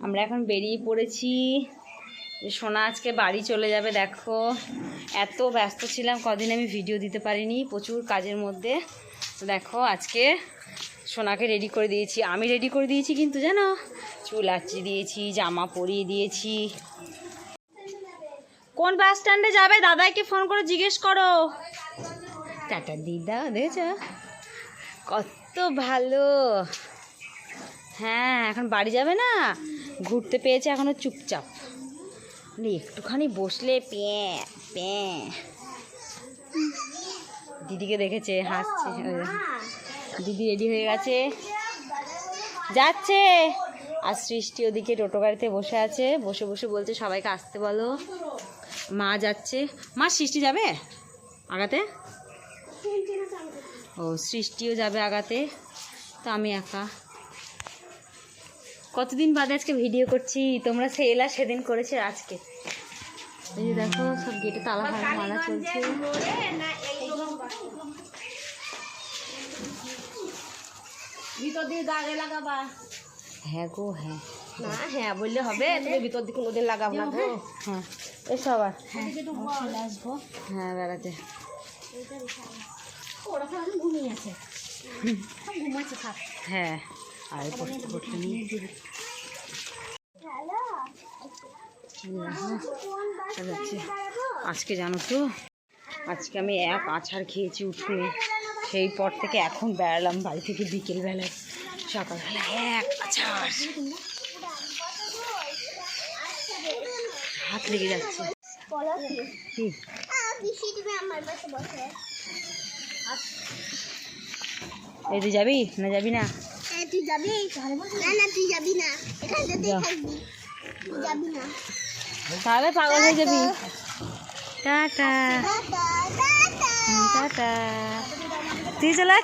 আমরা এখন বেরিয়ে পড়েছি। সোনা আজকে বাড়ি চলে যাবে, দেখো। এত ব্যস্ত ছিলাম, কদিন আমি ভিডিও দিতে পারিনি, প্রচুর কাজের মধ্যে। দেখো, আজকে সোনাকে রেডি করে দিয়েছি। আমি রেডি করে দিয়েছি কিন্তু, জানো? চুল আঁচড়ে দিয়েছি, জামা পরিয়ে দিয়েছি। কোন বাস স্ট্যান্ডে যাবে? দাদাকে ফোন করে জিজ্ঞেস করো। টাটা, দিদা, দেখেছ? কত ভালো। হ্যাঁ এখন বাড়ি যাবে না? ঘুরতে পেয়েছে এখনও চুপচাপ। মানে একটুখানি বসলে প্যাঁ প্যাঁ দিদিকে দেখেছে হাসছে দিদি রেডি হয়ে গেছে। যাচ্ছে। আর সৃষ্টি ওদিকে টোটো গাড়িতে বসে আছে। বসে বসে বলছে সবাইকে আসতে বলো। মা যাচ্ছে। মা সৃষ্টি যাবে আগাতে। ও সৃষ্টিও যাবে আগাতে। তো আমি একা। কতদিন বাদে আজকে ভিডিও করছি? তোমরা সে এলা সেদিন করেছে আজকে। এই যে দেখো সব গেটে তালা মালা চলছে। ভিতর দিয়ে দাগে লাগাবা। হ্যাঁ গো হ্যাঁ। না হ্যাঁ বললে হবে তুমি ভিতর দিয়ে কোনোদিন লাগাবো না হ্যাঁ এসো আবার। হ্যাঁ আসব। হ্যাঁ বেড়াতে ওরা ঘুমিয়ে আছে। ঘুমাচ্ছে থাক হ্যাঁ। আর পড়তে পড়তে নিয়ে আজকে জানো তো, আজকে আমি এক আছাড় খেয়েছি উঠোনে। সেই পর থেকে এখন বেড়ালাম বাড়ি থেকে বিকেলবেলায় সকালবেলা এক আছাড় হাত লেগে যাচ্ছে। এই যাবি না যাবি না? তুই যাবি? না না তুই যাবি না। এখানটাতেই। থাকবি। তুই যাবি না। তাহলে পাগল হয়ে যাবি। টাটা টাটা তুই চলে